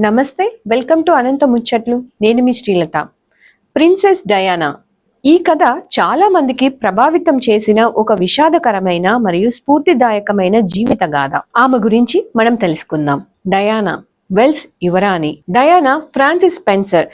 నమస్తే welcome to అనంత ముచ్చట్లు. నేను మీ శ్రీలత. Princess Diana. ఈ కథ చాలా మందికి ప్రభావితం చేసిన ఒక విషాదకరమైన మరియు స్ఫూర్తిదాయకమైన జీవిత గాథ. ఆమె గురించి మనం తెలుసుకుందాం. డయానా. వెల్స్ యువరాణి. డయానా ఫ్రాన్సిస్ స్పెన్సర్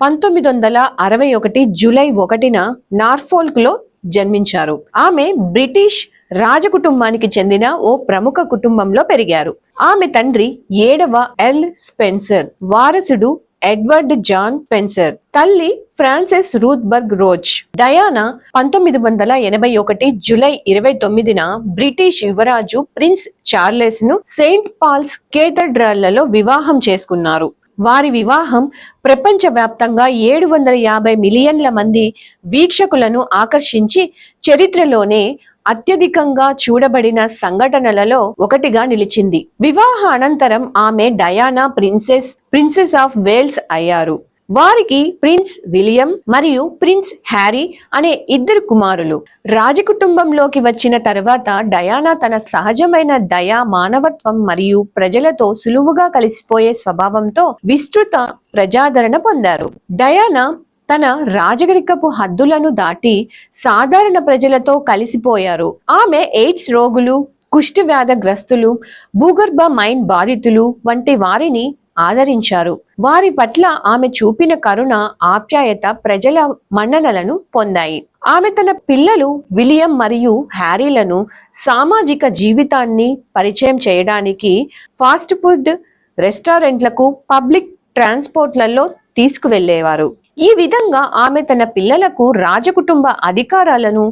పంతొమ్మిది వందల అరవై ఒకటి జూలై ఒకటిన నార్ఫోల్క్లో జన్మించారు. ఆమె బ్రిటిష్ రాజకుటుంబానికి చెందిన ఓ ప్రముఖ కుటుంబంలో పెరిగారు. ఆమె తండ్రి ఏడవ ఎల్. స్పెన్సర్ వారసుడు ఎడ్వర్డ్ జాన్ స్పెన్సర్ తల్లి Frances Ruth Burke Roche. Diana పంతొమ్మిది వందల ఎనభై ఒకటి జూలై ఇరవై తొమ్మిదిన బ్రిటిష్ యువరాజు ప్రిన్స్ చార్లెస్ను సెయింట్ పాల్స్ కేథడ్రాళ్ళలో వివాహం చేసుకున్నారు. వారి వివాహం ప్రపంచవ్యాప్తంగా ఏడు వందల యాభై మిలియన్ల మంది వీక్షకులను ఆకర్షించి చరిత్రలోనే అత్యధికంగా చూడబడిన సంఘటనలలో ఒకటిగా నిలిచింది. వివాహ అనంతరం ఆమె Diana princess princess of Wales అయ్యారు. వారికి ప్రిన్స్ విలియం మరియు ప్రిన్స్ హ్యారీ అనే ఇద్దరు కుమారులు. రాజకుటుంబంలోకి వచ్చిన తర్వాత డయానా తన సహజమైన దయ మానవత్వం మరియు ప్రజలతో సులువుగా కలిసిపోయే స్వభావంతో విస్తృత ప్రజాదరణ పొందారు. డయానా తన రాజరికపు హద్దులను దాటి సాధారణ ప్రజలతో కలిసిపోయారు. ఆమె ఎయిడ్స్ రోగులు కుష్టి వ్యాధగ్రస్తులు భూగర్భ మైన్ బాధితులు వంటి వారిని ఆదరించారు. వారి పట్ల ఆమె చూపిన కరుణ ఆప్యాయత ప్రజల మన్ననలను పొందాయి. ఆమె తన పిల్లలు విలియం మరియు హ్యారీలను సామాజిక జీవితాన్ని పరిచయం చేయడానికి ఫాస్ట్ ఫుడ్ రెస్టారెంట్లకు పబ్లిక్ ట్రాన్స్పోర్ట్లలో తీసుకువెళ్ళేవారు ఈ విధంగా ఆమె తన పిల్లలకు రాజకుటుంబ అధికారాలను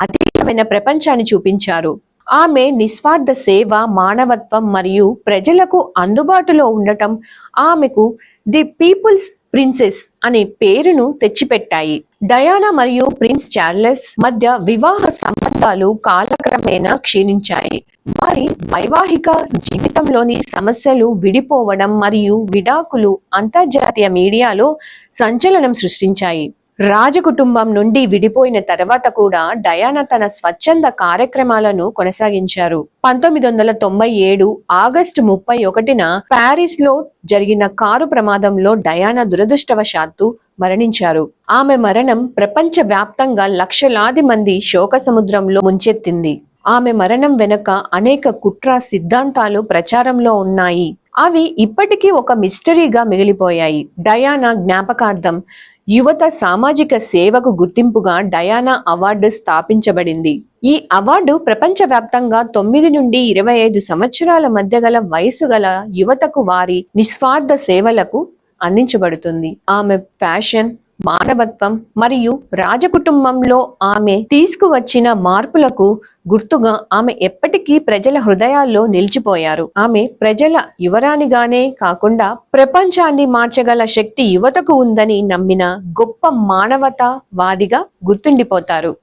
అతీతమైన ప్రపంచాన్ని చూపించారు. ఆమె నిస్వార్థ సేవ మానవత్వం మరియు ప్రజలకు అందుబాటులో ఉండటం ఆమెకు ది పీపుల్స్ ప్రిన్సెస్ అనే పేరును తెచ్చిపెట్టాయి. డయానా మరియు ప్రిన్స్ చార్లెస్ మధ్య వివాహ సంబంధాలు కాలక్రమేణా క్షీణించాయి. వారి వైవాహిక జీవితంలోని సమస్యలు విడిపోవడం మరియు విడాకులు అంతర్జాతీయ మీడియాలో సంచలనం సృష్టించాయి. రాజకుటుంబం నుండి విడిపోయిన తర్వాత కూడా డయానా తన స్వచ్ఛంద కార్యక్రమాలను కొనసాగించారు. పంతొమ్మిది వందల తొంభై ఏడు ఆగస్టు ముప్పై ఒకటిన ప్యారిస్లో జరిగిన కారు ప్రమాదంలో డయానా దురదృష్టవశాత్తు మరణించారు. ఆమె మరణం ప్రపంచ వ్యాప్తంగా లక్షలాది మంది శోక సముద్రంలో ముంచెత్తింది. ఆమె మరణం వెనుక అనేక కుట్ర సిద్ధాంతాలు ప్రచారంలో ఉన్నాయి. అవి ఇప్పటికీ ఒక మిస్టరీగా మిగిలిపోయాయి. డయానా జ్ఞాపకార్థం యువత సామాజిక సేవకు గుర్తింపుగా డయానా అవార్డు స్థాపించబడింది. ఈ అవార్డు ప్రపంచవ్యాప్తంగా తొమ్మిది నుండి ఇరవై ఐదు సంవత్సరాల మధ్య గల వయసు గల యువతకు వారి నిస్వార్థ సేవలకు అందించబడుతుంది. ఆమె ఫ్యాషన్ మానవత్వం మరియు రాజకుటుంబంలో ఆమె తీసుకువచ్చిన మార్పులకు గుర్తుగా ఆమె ఎప్పటికీ ప్రజల హృదయాల్లో నిలిచిపోయారు. ఆమె ప్రజల యువరానిగానే కాకుండా ప్రపంచాన్ని మార్చగల శక్తి యువతకు ఉందని నమ్మిన గొప్ప మానవతావాదిగా గుర్తుండిపోతారు.